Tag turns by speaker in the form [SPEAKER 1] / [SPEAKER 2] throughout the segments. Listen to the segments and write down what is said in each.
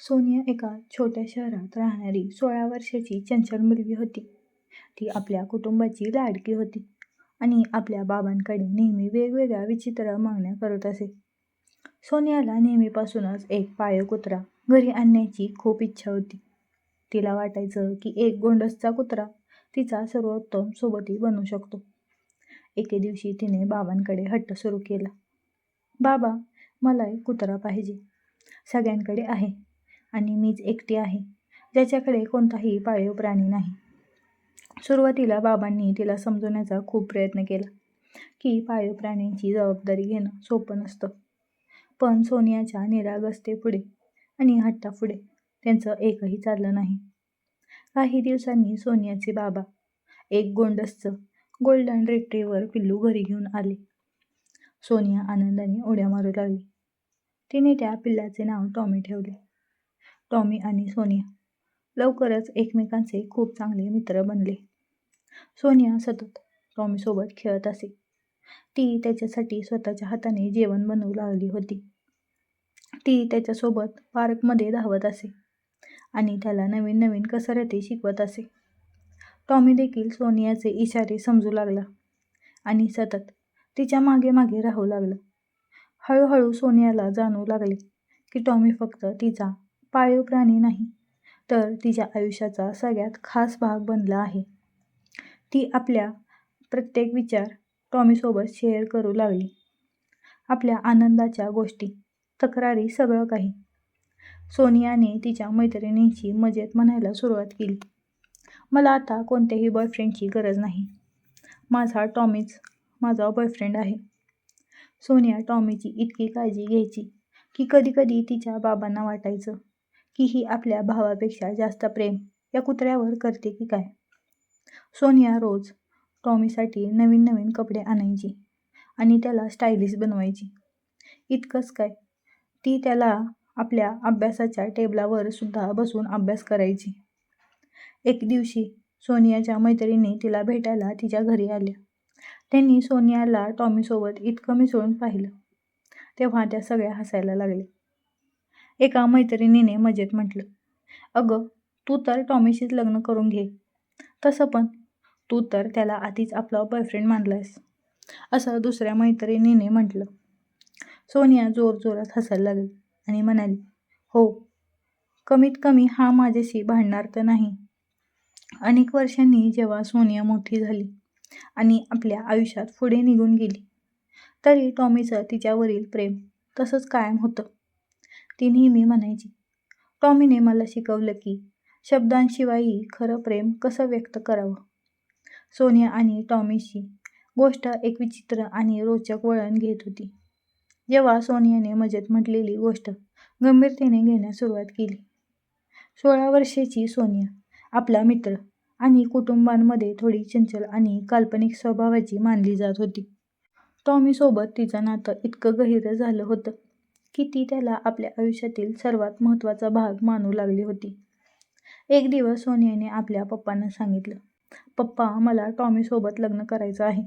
[SPEAKER 1] सोनिया एका छोट्या शहरात राहणारी सोळा वर्षाची चंचल मुलगी होती. ती आपल्या कुटुंबाची लाडकी होती आणि आपल्या बाबांकडे नेहमी वेगवेगळ्या विचित्र मागण्या करत असे. सोनियाला नेहमीपासूनच एक पाळीव कुत्रा घरी आणण्याची खूप इच्छा होती. तिला वाटायचं की एक गोंडसचा कुत्रा तिचा सर्वोत्तम सोबती बनू शकतो. एके दिवशी तिने बाबांकडे हट्ट सुरू केला. बाबा, मला एक कुत्रा पाहिजे. सगळ्यांकडे आहे आणि मीच एकटी आहे ज्याच्याकडे कोणताही पाळीव प्राणी नाही. सुरुवातीला बाबांनी तिला समजवण्याचा खूप प्रयत्न केला की पाळीव प्राण्यांची जबाबदारी घेणं सोपं नसतं. पण सोनियाच्या निरागस्तेपुढे आणि हट्टापुढे त्यांचं एकही चाललं नाही. काही दिवसांनी सोनियाचे बाबा एक गोंडसचं गोल्डन रेट्रीवर पिल्लू घरी घेऊन आले. सोनिया आनंदाने उड्या मारू लागली. तिने त्या पिल्लाचे नाव टॉमी ठेवले. टॉमी आणि सोनिया लवकरच एकमेकांचे खूप चांगले मित्र बनले. सोनिया सतत टॉमीसोबत खेळत असे. ती त्याच्यासाठी स्वतःच्या हाताने जेवण बनवू लागली होती. ती त्याच्यासोबत पार्कमध्ये धावत असे आणि त्याला नवीन नवीन कसरती शिकवत असे. टॉमी देखील सोनियाचे इशारे समजू लागला आणि सतत तिच्यामागे मागे राहू लागला. हळूहळू सोनियाला जाणवू लागले की टॉमी फक्त तिचा पाळीव प्राणी नाही तर तिच्या आयुष्याचा सगळ्यात खास भाग बनला आहे. ती आपल्या प्रत्येक विचार टॉमीसोबत शेअर करू लागली. आपल्या आनंदाच्या गोष्टी, तक्रारी सगळं काही. सोनियाने तिच्या मैत्रिणींशी मजेत म्हणायला सुरुवात केली, मला आता कोणत्याही बॉयफ्रेंडची गरज नाही. माझा टॉमीच माझा बॉयफ्रेंड आहे. सोनिया टॉमीची इतकी काळजी घ्यायची की कधीकधी तिच्या बाबांना वाटायचं की ही आपल्या भावापेक्षा जास्त प्रेम या कुत्र्यावर करते की काय. सोनिया रोज टॉमीसाठी नवीन नवीन कपडे आणायची आणि त्याला स्टायलिश बनवायची. इतकंच काय, ती त्याला आपल्या अभ्यासाच्या टेबलावर सुद्धा बसून अभ्यास करायची. एक दिवशी सोनियाच्या मैत्रिणी तिला भेटायला तिच्या घरी आल्या. त्यांनी सोनियाला टॉमीसोबत इतकं मिसळून पाहिलं तेव्हा त्या सगळ्या हसायला लागल्या. एका मैत्रिणीने मजेत म्हटलं, अगं, तू तर टॉमीशीच लग्न करून घे. तसं पण तू तर त्याला आधीच आपला बॉयफ्रेंड मानलायस असं दुसऱ्या मैत्रिणीने म्हटलं. सोनिया जोरजोरात हसायला लागली आणि म्हणाली, हो, कमीत कमी हा माझ्याशी भांडणार तर नाही. अनेक वर्षांनी जेव्हा सोनिया मोठी झाली आणि आपल्या आयुष्यात पुढे निघून गेली तरी टॉमीचं तिच्यावरील प्रेम तसंच कायम होतं. ती नेहमी म्हणायची, टॉमीने मला शिकवलं की शब्दांशिवायही खरं प्रेम कसं व्यक्त करावं. सोनिया आणि टॉमीची गोष्ट एक विचित्र आणि रोचक वळण घेत होती. जेव्हा सोनियाने मजेत म्हटलेली गोष्ट गंभीरतेने घेण्यास सुरुवात केली. सोळा वर्षाची सोनिया आपला मित्र आणि कुटुंबांमध्ये थोडी चंचल आणि काल्पनिक स्वभावाची मानली जात होती. टॉमीसोबत तिचं नातं इतकं गहिरं झालं होतं की ती त्याला आपल्या आयुष्यातील सर्वात महत्त्वाचा भाग मानू लागली होती. एक दिवस सोनियाने आपल्या पप्पांना सांगितलं, पप्पा, मला टॉमीसोबत लग्न करायचं आहे.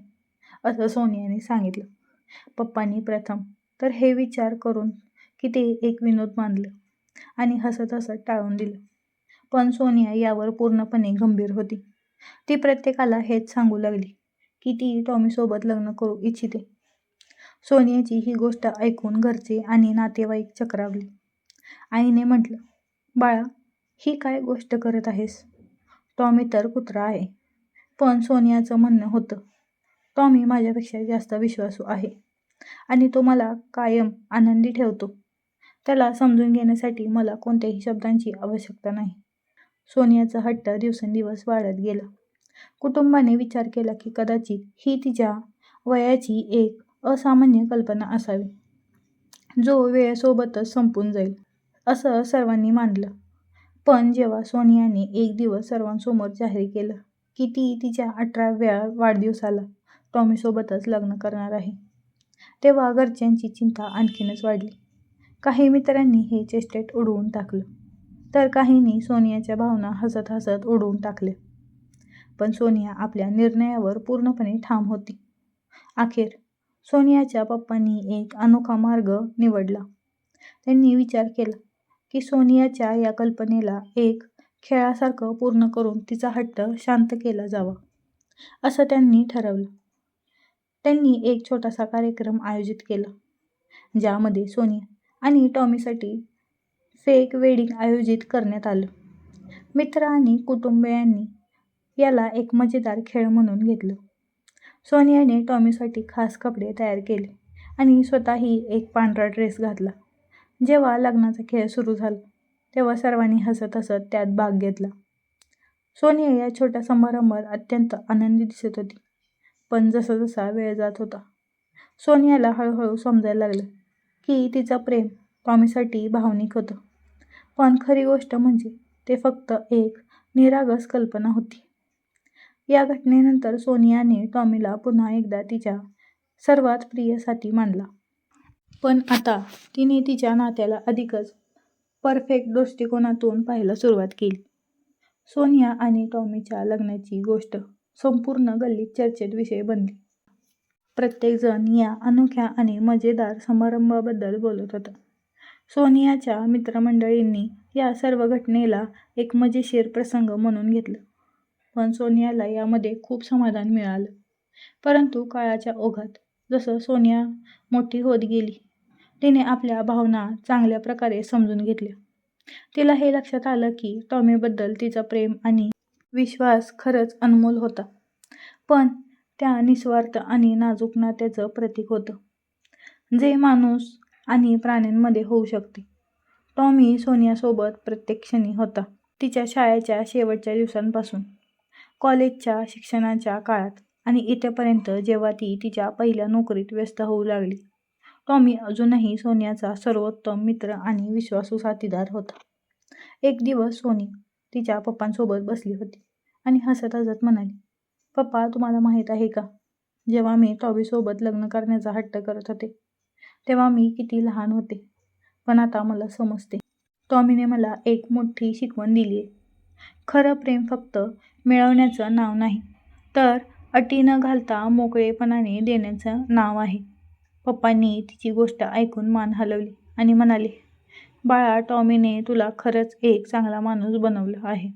[SPEAKER 1] असं सोनियाने सांगितलं. पप्पांनी प्रथम तर हे विचार करून की ते एक विनोद मानलं आणि हसत हसत टाळून दिलं. पण सोनिया यावर पूर्णपणे गंभीर होती. ती प्रत्येकाला हेच सांगू लागली की ती टॉमीसोबत लग्न करू इच्छिते. सोनियाची ही गोष्ट ऐकून घरचे आणि नातेवाईक चक्रावले. आईने म्हटलं, बाळा, ही काय गोष्ट करत आहेस? टॉमी तर कुत्रा आहे. पण सोनियाचं म्हणणं होतं, टॉमी माझ्यापेक्षा जास्त विश्वासू आहे आणि तो मला कायम आनंदी ठेवतो. त्याला समजून घेण्यासाठी मला कोणत्याही शब्दांची आवश्यकता नाही. सोनियाचा हट्ट दिवसेंदिवस वाढत गेला. कुटुंबाने विचार केला की कदाचित ही तिच्या वयाची एक असामान्य कल्पना असावी, जो वेळेसोबतच संपून जाईल, असं सर्वांनी मानलं. पण जेव्हा सोनियाने एक दिवस सर्वांसमोर जाहीर केलं की ती तिच्या अठराव्या वाढदिवसाला टॉमीसोबतच लग्न करणार आहे, तेव्हा घरच्यांची चिंता आणखीनच वाढली. काही मित्रांनी हे चेस्टेट उडवून टाकलं तर काहींनी सोनियाच्या भावना हसत हसत उडवून टाकल्या. पण सोनिया आपल्या निर्णयावर पूर्णपणे ठाम होती. अखेर सोनियाच्या पप्पांनी एक अनोखा मार्ग निवडला. त्यांनी विचार केला की सोनियाच्या या कल्पनेला एक खेळासारखं पूर्ण करून तिचा हट्ट शांत केला जावा असं त्यांनी ठरवलं. त्यांनी एक छोटासा कार्यक्रम आयोजित केला ज्यामध्ये सोनिया आणि टॉमीसाठी फेक वेडिंग आयोजित करण्यात आलं. मित्र आणि कुटुंबियांनी याला एक मजेदार खेळ म्हणून घेतलं. सोनियाने टॉमीसाठी खास कपडे तयार केले आणि स्वतःही एक पांढरा ड्रेस घातला. जेव्हा लग्नाचा खेळ सुरू झाला तेव्हा सर्वांनी हसत हसत त्यात भाग घेतला. सोनिया या छोट्या समारंभात अत्यंत आनंदी दिसत होती पण जसा जसा वेळ जात होता सोनियाला हळूहळू समजायला लागलं की तिचं प्रेम टॉमीसाठी भावनिक होतं. पण खरी गोष्ट म्हणजे ते फक्त एक निरागस कल्पना होती. या घटनेनंतर सोनियाने टॉमीला पुन्हा एकदा तिच्या सर्वात प्रिय साथी मानला. पण आता तिने तिच्या नात्याला अधिकच परफेक्ट दृष्टिकोनातून पाहायला सुरुवात केली. सोनिया आणि टॉमीच्या लग्नाची गोष्ट संपूर्ण गल्लीत चर्चेत विषय बनली. प्रत्येकजण या अनोख्या आणि मजेदार समारंभाबद्दल बोलत होता. सोनियाच्या मित्रमंडळींनी या सर्व घटनेला एक मजेशीर प्रसंग म्हणून घेतलं. पण सोनियाला यामध्ये खूप समाधान मिळालं. परंतु काळाच्या ओघात जसं सोनिया मोठी होत गेली तिने आपल्या भावना चांगल्या प्रकारे समजून घेतल्या. तिला हे लक्षात आलं की टॉमीबद्दल तिचं प्रेम आणि विश्वास खरंच अनमोल होता. पण त्या निस्वार्थ आणि नाजूक नात्याचं प्रतीक होतं. जे माणूस आणि प्राण्यांमध्ये होऊ शकते. टॉमी सोनियासोबत प्रत्येक क्षणी होता तिच्या शाळेच्या शेवटच्या दिवसांपासून. कॉलेजच्या शिक्षणाच्या काळात आणि इथेपर्यंत जेव्हा ती तिच्या पहिल्या नोकरीत व्यस्त होऊ लागली टॉमी अजूनही सोन्याचा सर्वोत्तम मित्र आणि विश्वासू साथीदार होता. एक दिवस सोनी तिच्या पप्पांसोबत बसली होती आणि हसत हसत म्हणाली पप्पा तुम्हाला माहीत आहे का? जेव्हा मी टॉबीसोबत लग्न करण्याचा हट्ट करत होते तेव्हा मी किती लहान होते पण आता मला समजते. टॉमीने मला एक मोठी शिकवण दिली आहे खरं प्रेम फक्त मिळवण्याचं नाव नाही. तर अटी न घालता मोकळेपणाने देण्याचं नाव आहे. पप्पांनी तिची गोष्ट ऐकून मान हलवली आणि म्हणाले बाळा टॉमीने तुला खरंच एक चांगला माणूस बनवला आहे.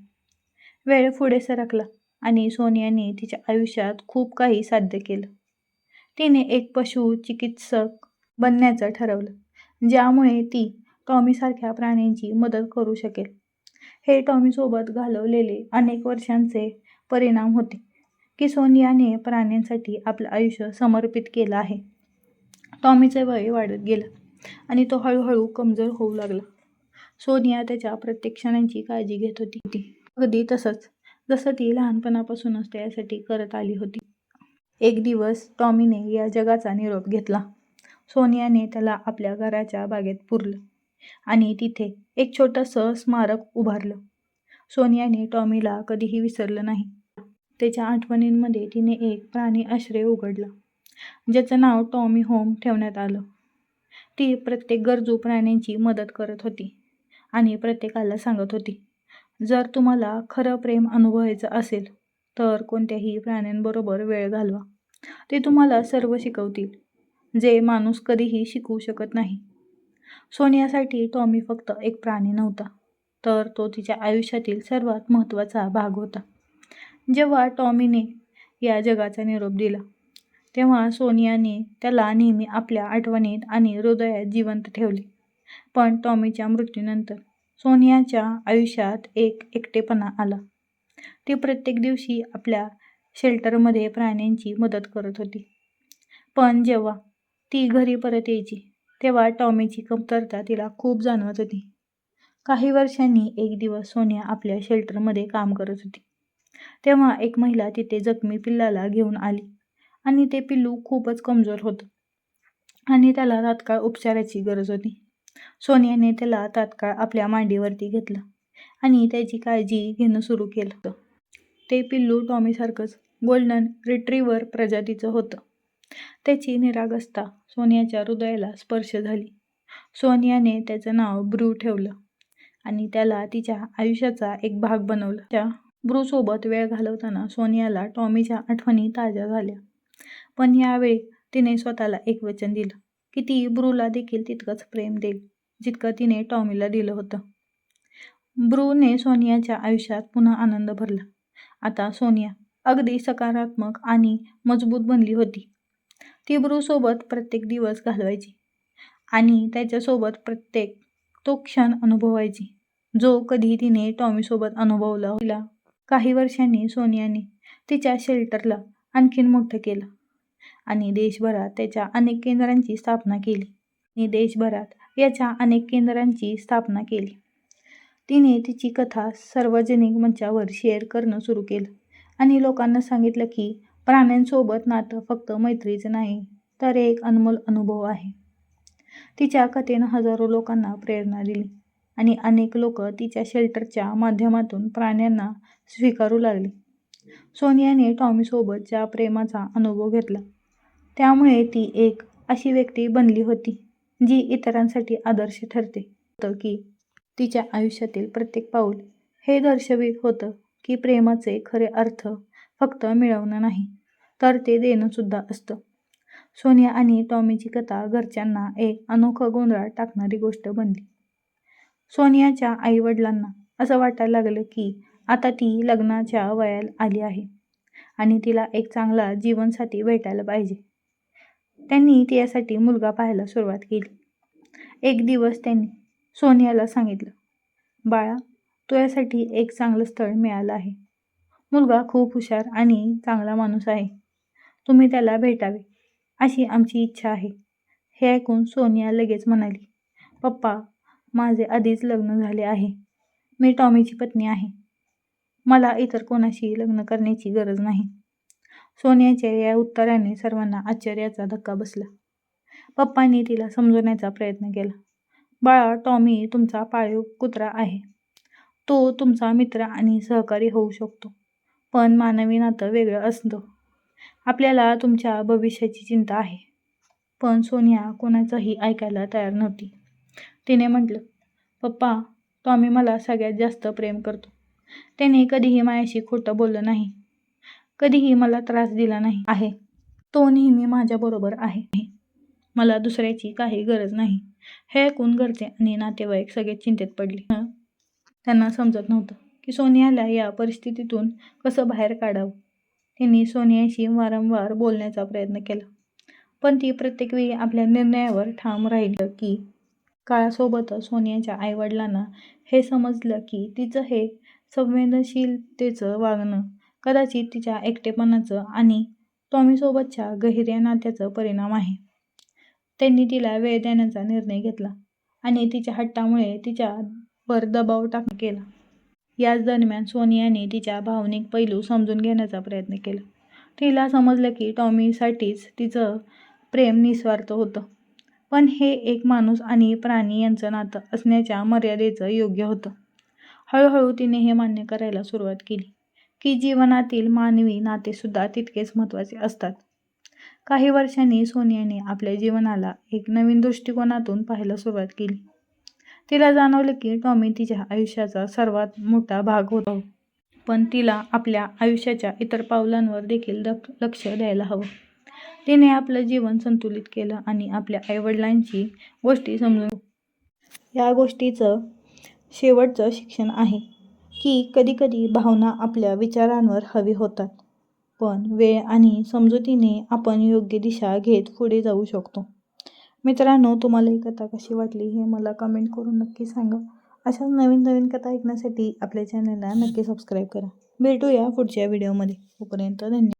[SPEAKER 1] वेळ पुढे सरकला आणि सोनियाने तिच्या आयुष्यात खूप काही साध्य केलं. तिने एक पशु चिकित्सक बनण्याचं ठरवलं ज्यामुळे ती टॉमीसारख्या प्राण्यांची मदत करू शकेल. हे टॉमीसोबत घालवलेले अनेक वर्षांचे परिणाम होते. की सोनियाने प्राण्यांसाठी आपलं आयुष्य समर्पित केलं आहे. टॉमीचे वय वाढत गेलं आणि तो हळूहळू कमजोर होऊ लागला. सोनिया त्याच्या प्रत्येक क्षणांची काळजी घेत होती. अगदी तसंच जसं ती लहानपणापासूनच त्यासाठी करत आली होती. एक दिवस टॉमीने या जगाचा निरोप घेतला. सोनियाने त्याला आपल्या घराच्या बागेत पुरलं. आणि तिथे एक छोटंसं स्मारक उभारलं. सोनियाने टॉमीला कधीही विसरलं नाही. त्याच्या आठवणींमध्ये तिने एक प्राणी आश्रय उघडला ज्याचं नाव टॉमी होम ठेवण्यात आलं. ती प्रत्येक गरजू प्राण्यांची मदत करत होती आणि प्रत्येकाला सांगत होती जर तुम्हाला खरं प्रेम अनुभवायचं असेल तर कोणत्याही प्राण्यांबरोबर वेळ घालवा. ते तुम्हाला सर्व शिकवतील जे माणूस कधीही शिकवू शकत नाही. सोनियासाठी टॉमी फक्त एक प्राणी नव्हता तर तो तिच्या आयुष्यातील सर्वात महत्त्वाचा भाग होता. जेव्हा टॉमीने या जगाचा निरोप दिला तेव्हा सोनियाने त्याला नेहमी आपल्या आठवणीत आणि हृदयात जिवंत ठेवले. पण टॉमीच्या मृत्यूनंतर सोनियाच्या आयुष्यात एक एकटेपणा आला. ती प्रत्येक दिवशी आपल्या शेल्टरमध्ये प्राण्यांची मदत करत होती. पण जेव्हा ती घरी परत यायची तेव्हा टॉमीची कमतरता तिला खूप जाणवत होती. काही वर्षांनी एक दिवस सोन्या आपल्या शेल्टरमध्ये काम करत होती. तेव्हा एक महिला तिथे जखमी पिल्लाला घेऊन आली आणि ते पिल्लू खूपच कमजोर होतं आणि त्याला तात्काळ उपचाराची गरज होती. सोनियाने त्याला तात्काळ आपल्या मांडीवरती घेतलं आणि त्याची काळजी घेणं सुरू केलं. ते पिल्लू टॉमीसारखंच गोल्डन रिट्रीवर प्रजातीचं होतं. त्याची निरागसता सोनियाच्या हृदयाला स्पर्श झाली. सोनियाने त्याचं नाव ब्रू ठेवलं आणि त्याला तिच्या आयुष्याचा एक भाग बनवला. त्या ब्रूसोबत वेळ घालवताना सोनियाला टॉमीच्या आठवणी ताज्या झाल्या. पण यावेळी तिने स्वतःला एक वचन दिलं की ती ब्रूला देखील तितकंच प्रेम देईल जितकं तिने टॉमीला दिलं होतं. ब्रूने सोनियाच्या आयुष्यात पुन्हा आनंद भरला. आता सोनिया अगदी सकारात्मक आणि मजबूत बनली होती. ती ब्रूसोबत प्रत्येक दिवस घालवायची आणि त्याच्यासोबत प्रत्येक तो क्षण अनुभवायची जो कधी तिने टॉमीसोबत अनुभवला काही वर्षांनी सोनियाने तिच्या शेल्टरला आणखीन मोठं केलं आणि देशभरात त्याच्या अनेक केंद्रांची स्थापना केली. आणि देशभरात याच्या अनेक केंद्रांची स्थापना केली. तिने तिची कथा सार्वजनिक मंचावर शेअर करणं सुरू केलं आणि लोकांना सांगितलं की प्राण्यांसोबत नातं फक्त मैत्रीचं नाही तर एक अनमोल अनुभव आहे. तिच्या कथेनं हजारो लोकांना प्रेरणा दिली आणि अनेक लोक तिच्या शेल्टरच्या माध्यमातून प्राण्यांना स्वीकारू लागले. सोनियाने टॉमीसोबतच्या प्रेमाचा अनुभव घेतला. त्यामुळे ती एक अशी व्यक्ती बनली होती जी इतरांसाठी आदर्श ठरते. होतं की तिच्या आयुष्यातील प्रत्येक पाऊल हे दर्शवित होतं की प्रेमाचे खरे अर्थ फक्त मिळवणं नाही. तर ते देणंसुद्धा असतं. सोनिया आणि टॉमीची कथा घरच्यांना एक अनोखं गोंधळात टाकणारी गोष्ट बनली. सोनियाच्या आईवडिलांना असं वाटायला लागलं की आता ती लग्नाच्या वयाला आली आहे आणि तिला एक चांगला जीवनसाथी भेटायला पाहिजे. त्यांनी तिच्यासाठी मुलगा पाहायला सुरुवात केली. एक दिवस त्यांनी सोनियाला सांगितलं बाळा तुझ्यासाठी एक चांगलं स्थळ मिळालं आहे. मुलगा खूप हुशार आणि चांगला माणूस आहे. तुम्ही त्याला भेटावे अशी आमची इच्छा आहे. हे ऐकून सोनिया लगेच म्हणाली पप्पा माझे आधीच लग्न झाले आहे. मी टॉमीची पत्नी आहे. मला इतर कोणाशी लग्न करण्याची गरज नाही. सोनियाच्या या उत्तराने सर्वांना आश्चर्याचा धक्का बसला. पप्पांनी तिला समजवण्याचा प्रयत्न केला. बाळा टॉमी तुमचा पाळीव कुत्रा आहे. तो तुमचा मित्र आणि सहकारी होऊ शकतो. पण मानवी नातं वेगळं असतं. आपल्याला तुमच्या भविष्याची चिंता आहे. पण सोनिया कोणाचंही ऐकायला तयार नव्हती. तिने म्हटलं पप्पा टॉमी मला सगळ्यात जास्त प्रेम करतो. त्याने कधीही माझ्याशी खोटं बोललं नाही. कधीही मला त्रास दिला नाही. आहे. तो नेहमी माझ्याबरोबर आहे. मला दुसऱ्याची काही गरज नाही. हे ऐकून घरचे आणि नातेवाईक सगळे चिंतेत पडले. त्यांना समजत नव्हतं की सोनियाला या परिस्थितीतून कसं बाहेर काढावं. त्यांनी सोनियाशी वारंवार बोलण्याचा प्रयत्न केला. पण ती प्रत्येक वेळी आपल्या निर्णयावर ठाम राहिलं की काळासोबतच सोनियाच्या आईवडिलांना हे समजलं की तिचं हे संवेदनशीलतेचं वागणं कदाचित तिच्या एकटेपणाचं आणि टॉमीसोबतच्या गहिऱ्या नात्याचं परिणाम आहे. त्यांनी तिला वेळ देण्याचा निर्णय घेतला आणि तिच्या हट्टामुळे तिच्यावर दबाव टाक केला. याच दरम्यान सोनियाने तिच्या भावनिक पैलू समजून घेण्याचा प्रयत्न केला. तिला समजलं की टॉमीसाठीच तिचं प्रेम निस्वार्थ होतं. पण हे एक माणूस आणि प्राणी यांचं नातं असण्याच्या मर्यादेचं योग्य होतं. हळूहळू तिने हे मान्य करायला सुरुवात केली की जीवनातील मानवी नातेसुद्धा तितकेच महत्त्वाचे असतात. काही वर्षांनी सोनियाने आपल्या जीवनाला एक नवीन दृष्टिकोनातून पाहायला सुरुवात केली. तिला जाणवलं की टॉमी तिच्या आयुष्याचा सर्वात मोठा भाग होता. पण तिला आपल्या आयुष्याच्या इतर पावलांवर देखील दक लक्ष द्यायला हवं. तिने आपलं जीवन संतुलित केलं आणि आपल्या आईवडिलांची गोष्टी समजून या गोष्टीचं शेवटचं शिक्षण आहे की कधीकधी भावना आपल्या विचारांवर हवी होतात. पण वेळ आणि समजुतीने आपण योग्य दिशा घेत पुढे जाऊ शकतो. मित्रांनो तुम्हाला ही कथा कशी वाटली हे मला कमेंट करून नक्की सांगा. अशाच नवीन नवीन कथा ऐकण्यासाठी आपल्या चॅनलला नक्की सबस्क्राईब करा. भेटूया पुढच्या व्हिडिओमध्ये तोपर्यंत धन्यवाद.